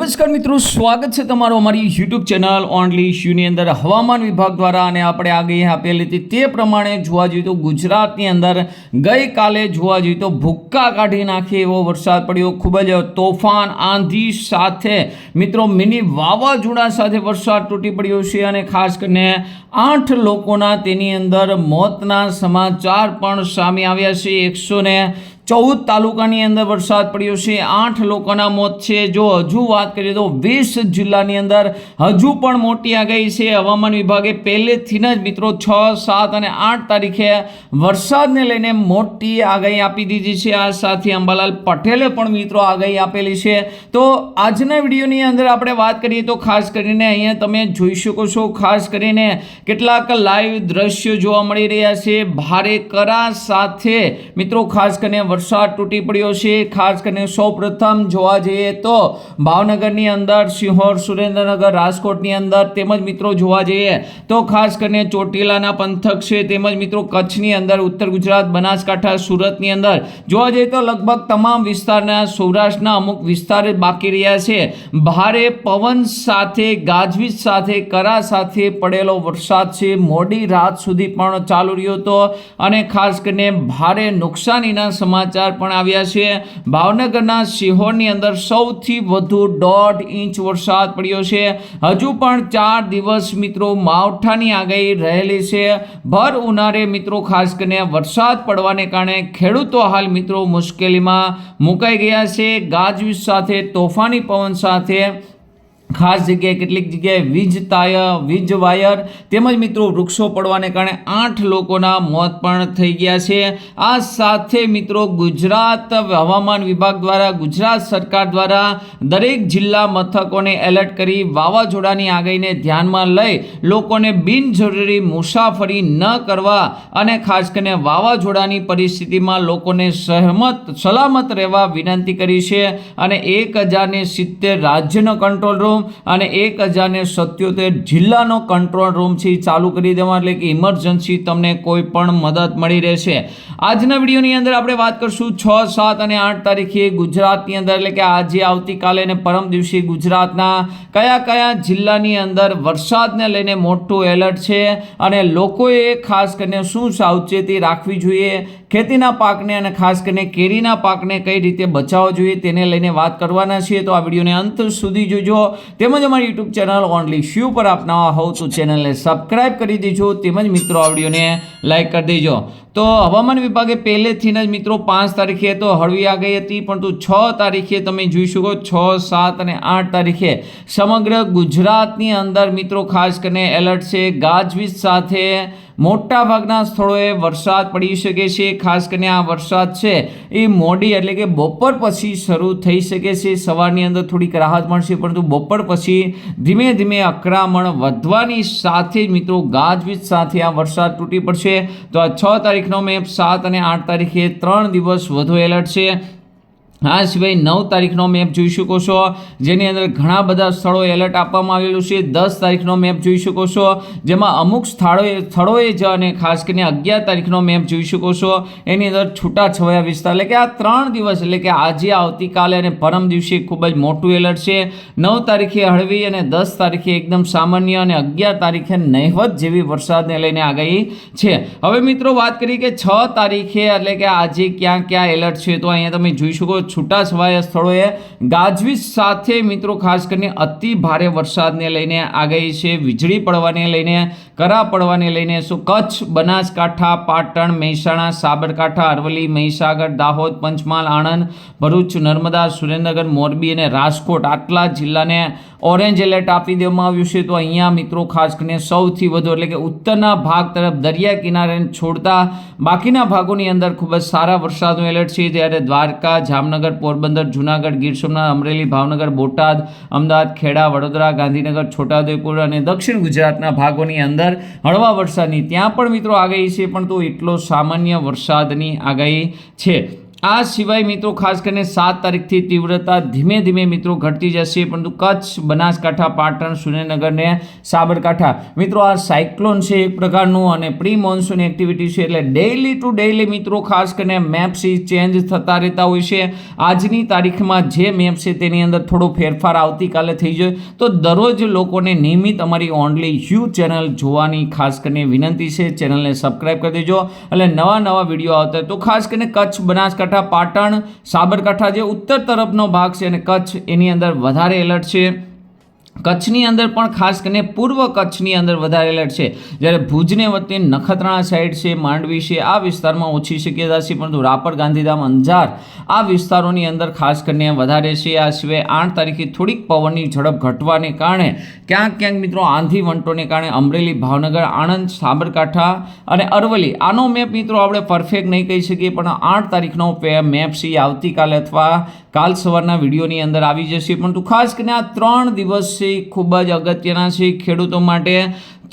નમસ્કાર મિત્રો, સ્વાગત છે તમારું અમારી યુટ્યુબ ચેનલ ઓનલી શ્યુની અંદર હવામાન વિભાગ દ્વારા અને આપણે આગાહી આપેલી હતી તે પ્રમાણે જોવા જઈએ તો ગુજરાતની અંદર ગઈકાલે જોવા જઈએ તો ભૂક્કા કાઢી નાખે એવો વરસાદ પડ્યો. ખૂબ જ તોફાન આંધી સાથે મિત્રો, મિની વાવાઝોડા સાથે વરસાદ તૂટી પડ્યો છે અને ખાસ કરીને આઠ લોકોના તેની અંદર મોતના સમાચાર પણ સામે આવ્યા છે. એકસો ચૌદ તાલુકાની અંદર વરસાદ પડ્યો છે. આઠ લોકોના મોત છે. જો હજુ વાત કરીએ તો વીસ જિલ્લાની અંદર હજુ પણ મોટી આગાહી છે. હવામાન વિભાગે પહેલેથી જ મિત્રો છ, સાત અને આઠ તારીખે વરસાદને લઈને મોટી આગાહી આપી દીધી છે. આ સાથે અંબાલાલ પટેલે પણ મિત્રો આગાહી આપેલી છે. તો આજના વિડીયોની અંદર આપણે વાત કરીએ તો ખાસ કરીને અહીંયા તમે જોઈ શકો છો, ખાસ કરીને કેટલાક લાઈવ દ્રશ્યો જોવા મળી રહ્યા છે. ભારે કરા સાથે મિત્રો ખાસ કરીને વરસાદ તૂટી પડ્યો છે. ખાસ કરીને સૌપ્રથમ જોવા જઈએ તો ભાવનગરની અંદર સિંહોર, સુરેન્દ્રનગર, રાજકોટની અંદર તેમજ મિત્રો જોવા જઈએ તો ખાસ કરીને ચોટીલાના પંથક છે. તેમજ મિત્રો કચ્છની અંદર ઉત્તર ગુજરાત, બનાસકાંઠા, સુરતની અંદર જોવા જઈએ તો લગભગ તમામ વિસ્તારના સૌરાષ્ટ્રના અમુક વિસ્તાર બાકી રહ્યા છે. ભારે પવન સાથે, ગાજવીજ સાથે, કરા સાથે પડેલો વરસાદ છે. મોડી રાત સુધી પણ ચાલુ રહ્યો હતો અને ખાસ કરીને ભારે નુકસાનીના સમાચાર પણ આવ્યા છે. ભાવનગરના સિહોરની અંદર સૌથી વધુ દોઢ ઇંચ વરસાદ પડ્યો છે. હજુ પણ ચાર દિવસ મિત્રો માવઠાની આગાહી રહેલી છે. ભર ઉનાળે મિત્રો ખાસ કરીને વરસાદ પડવાને કારણે ખેડૂતો હાલ મિત્રો મુશ્કેલીમાં મુકાઈ ગયા છે. ગાજવીજ સાથે, તોફાની પવન સાથે ખાસ જગ્યાએ કેટલીક જગ્યાએ વીજ તાયર વીજ વાયર તેમજ મિત્રો વૃક્ષો પડવાને કારણે આઠ લોકોના મોત પણ થઈ ગયા છે. આ સાથે મિત્રો ગુજરાત હવામાન વિભાગ દ્વારા, ગુજરાત સરકાર દ્વારા દરેક જિલ્લા મથકોને એલર્ટ કરી વાવાઝોડાની આગાહીને ધ્યાનમાં લઈ લોકોને બિનજરૂરી મુસાફરી ન કરવા અને ખાસ કરીને વાવાઝોડાની પરિસ્થિતિમાં લોકોને સહમત, સલામત રહેવા વિનંતી કરી છે. અને એક હજારને સિત્તેર રાજ્યનો કંટ્રોલ રૂમ અને એક હજારને સત્યોતેર જિલ્લાનો કંટ્રોલ રૂમ છે ચાલુ કરી દેવા એટલે કે ઇમરજન્સી તમને કોઈ પણ મદદ મળી રહેશે. આજના વિડીયોની અંદર આપણે વાત કરશું છ, સાત અને આઠ તારીખે ગુજરાતની અંદર એટલે કે આજે આવતીકાલે અને પરમ દિવસે ગુજરાતના કયા કયા જિલ્લાની અંદર વરસાદને લઈને મોટું એલર્ટ છે અને લોકોએ ખાસ કરીને શું સાવચેતી રાખવી જોઈએ ખેતીના પાકને અને ખાસ કરીને કેરીના પાકને કઈ રીતે બચાવવો જોઈએ તેને લઈને વાત કરવાના છીએ. તો આ વિડીયોને અંત સુધી જોજો. તેમજ અમારી યુટ્યુબ ચેનલ ઓનલી શ્યુ પર આપનાવા હોવ તો ચેનલને સબસ્ક્રાઈબ કરી દેજો. તેમજ મિત્રો, આ વિડીયોને લાઈક કરી દેજો. તો હવામાન વિભાગે પહેલેથી જ મિત્રો પાંચ તારીખે તો હળવી આ ગઈ હતી, પરંતુ છ તારીખે તમે જોઈ શકો છ, સાત અને આઠ તારીખે સમગ્ર ગુજરાતની અંદર મિત્રો ખાસ કરીને એલર્ટ છે. ગાજવીજ સાથે મોટા ભાગના સ્થળોએ વરસાદ પડી શકે છે. ખાસ કરીને આ વરસાદ છે એ મોડી એટલે કે બપોર પછી શરૂ થઈ શકે છે. સવારની અંદર થોડીક રાહત મળશે, પરંતુ બપોર પછી ધીમે ધીમે અકરામણ વધવાની સાથે જ મિત્રો ગાજવીજ સાથે આ વરસાદ તૂટી પડશે. તો આ છ તારીખનો મેપ સાત અને આઠ તારીખે ત્રણ દિવસ વધુ એલર્ટ છે. આ સિવાય નવ તારીખનો મેપ જોઈ શકો છો, જેની અંદર ઘણા બધા સ્થળોએ એલર્ટ આપવામાં આવેલું છે. દસ તારીખનો મેપ જોઈ શકો છો, જેમાં અમુક સ્થળોએ સ્થળોએ જ અને ખાસ કરીને અગિયાર તારીખનો મેપ જોઈ શકો છો. એની અંદર છૂટાછવાયા વિસ્તાર, એટલે કે આ ત્રણ દિવસ, એટલે કે આજે, આવતીકાલે અને પરમ દિવસે ખૂબ જ મોટું એલર્ટ છે. નવ તારીખે હળવી અને દસ તારીખે એકદમ સામાન્ય અને અગિયાર તારીખે નહિવત જેવી વરસાદને લઈને આગાહી છે. હવે મિત્રો વાત કરીએ કે છ તારીખે, એટલે કે આજે ક્યાં ક્યાં એલર્ટ છે, તો અહીંયા તમે જોઈ શકો છૂટાછવાયા સ્થળોએ ગાજવીજ સાથે મિત્રો ખાસ કરીને અતિ ભારે વરસાદને લઈને આગાહી છે, વીજળી પડવાને લઈને, કરા પડવાને લઈને. શું કચ્છ, બનાસકાંઠા, પાટણ, મહેસાણા, સાબરકાંઠા, અરવલ્લી, મહીસાગર, દાહોદ, પંચમહાલ, આણંદ, ભરૂચ, નર્મદા, સુરેન્દ્રનગર, મોરબી અને રાજકોટ આટલા જિલ્લાને ઓરેન્જ એલર્ટ આપી દેવામાં આવ્યું છે. તો અહીંયા મિત્રો ખાસ કરીને સૌથી વધુ એટલે કે ઉત્તરના ભાગ તરફ દરિયા કિનારે છોડતા બાકીના ભાગોની અંદર ખૂબ જ સારા વરસાદનું એલર્ટ છે. જ્યારે દ્વારકા, જામનગર, પોરબંદર, જુનાગઢ, ગીર સોમનાથ, અમરેલી, ભાવનગર, બોટાદ, અમદાવાદ, ખેડા, વડોદરા, ગાંધીનગર, છોટાઉદેપુર અને દક્ષિણ ગુજરાતના ભાગોની અંદર હળવા વરસાદની ત્યાં પણ મિત્રો આગાહી છે. પણ તો એટલો સામાન્ય વરસાદની આગાહી છે. આ સિવાય મિત્રો, ખાસ કરીને સાત તારીખથી તીવ્રતા ધીમે ધીમે મિત્રો ઘટતી જશે, પરંતુ કચ્છ, બનાસકાંઠા, પાટણ, સુરેન્દ્રનગર ને સાબરકાંઠા. મિત્રો, આ સાયક્લોન છે એક પ્રકારનું અને પ્રી મોન્સૂન એક્ટિવિટી છે, એટલે ડેઇલી ટુ ડેઇલી મિત્રો, ખાસ કરીને મેપ્સ ચેન્જ થતા રહેતા હોય છે. આજની તારીખમાં જે મેપ છે તેની અંદર થોડો ફેરફાર આવતીકાલે થઈ જાય તો દરરોજ લોકોને નિયમિત અમારી ઓનલી યુ ચેનલ જોવાની ખાસ કરીને વિનંતી છે. ચેનલને સબસ્ક્રાઈબ કરી દેજો. એટલે નવા નવા વીડિયો આવતા તો ખાસ કરીને કચ્છ, બનાસકાંઠા પાટણ સાબરકાંઠા જે ઉત્તર તરફનો ભાગ છે અને કચ્છ એની અંદર વધારે એલર્ટ છે. કચ્છની અંદર પણ ખાસ કરીને પૂર્વ કચ્છની અંદર વધારે એલર્ટ છે. જ્યારે ભુજને વચ્ચે નખત્રાણા સાઈડ છે, માંડવી છે, આ વિસ્તારમાં ઓછી શક્યતા છે, પરંતુ રાપર, ગાંધીધામ, અંજાર આ વિસ્તારોની અંદર ખાસ કરીને વધારે છે. આ સિવાય આઠ તારીખે થોડીક પવનની ઝડપ ઘટવાને કારણે ક્યાંક ક્યાંક મિત્રો આંધી વંટોને કારણે અમરેલી, ભાવનગર, આણંદ, સાબરકાંઠા અને અરવલ્લી આનો મેપ મિત્રો આપણે પરફેક્ટ નહીં કહી શકીએ, પણ આઠ તારીખનો મેપ છે. આવતીકાલે અથવા કાલ સવારના વિડીયોની અંદર આવી જશે, પરંતુ ખાસ કરીને આ ત્રણ દિવસ છે ખૂબ જ અગત્યના છે ખેડૂતો માટે.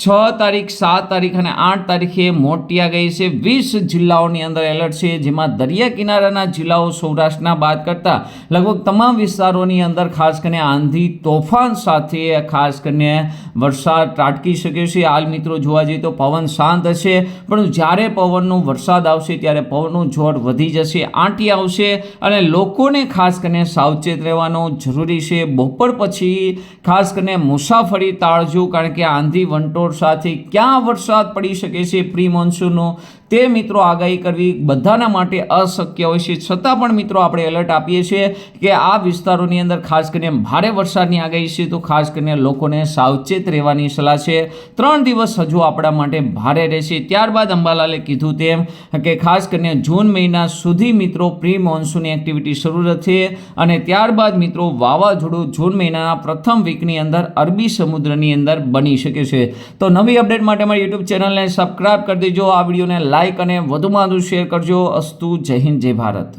છ તારીખ, સાત તારીખ અને આઠ તારીખે મોટી આ ગઈ છે. વીસ જિલ્લાઓની અંદર એલર્ટ છે, જેમાં દરિયા કિનારાના જિલ્લાઓ સૌરાષ્ટ્રના બાદ કરતાં લગભગ તમામ વિસ્તારોની અંદર ખાસ કરીને આંધી તોફાન સાથે ખાસ કરીને વરસાદ ત્રાટકી શકે છે. હાલ મિત્રો જોવા જઈએ તો પવન શાંત હશે, પણ જ્યારે પવનનો વરસાદ આવશે ત્યારે પવનનું જોર વધી જશે, આંટી આવશે અને લોકોને ખાસ કરીને સાવચેત રહેવાનું જરૂરી છે. બપોર પછી ખાસ કરીને મુસાફરી ટાળજો, કારણ કે આંધી વંટોળ સાથે ક્યાં વરસાદ પડી શકે છે? પ્રી મોન્સૂનનો તે મિત્રો આગાહી કરવી બધાના માટે અશક્ય હોય છે. છતાં પણ મિત્રો આપણે એલર્ટ આપીએ છીએ કે આ વિસ્તારોની અંદર ખાસ કરીને ભારે વરસાદની આગાહી છે, તો ખાસ કરીને લોકોને સાવચેત રહેવાની સલાહ છે. ત્રણ દિવસ હજુ આપણા માટે ભારે રહેશે. ત્યારબાદ અંબાલાલે કીધું તેમ કે ખાસ કરીને જૂન મહિના સુધી મિત્રો પ્રી મોન્સૂનની એક્ટિવિટી શરૂ થશે અને ત્યારબાદ મિત્રો વાવાઝોડું જૂન મહિનાના પ્રથમ વીકની અંદર અરબી સમુદ્રની અંદર બની શકે છે. તો નવી અપડેટ માટે મારી યુટ્યુબ ચેનલને સબસ્ક્રાઇબ કરી દેજો. આ વિડીયોને લાઇક અને વધુમાં વધુ શેર કરજો. અસ્તુ જય હિન્દ જય ભારત.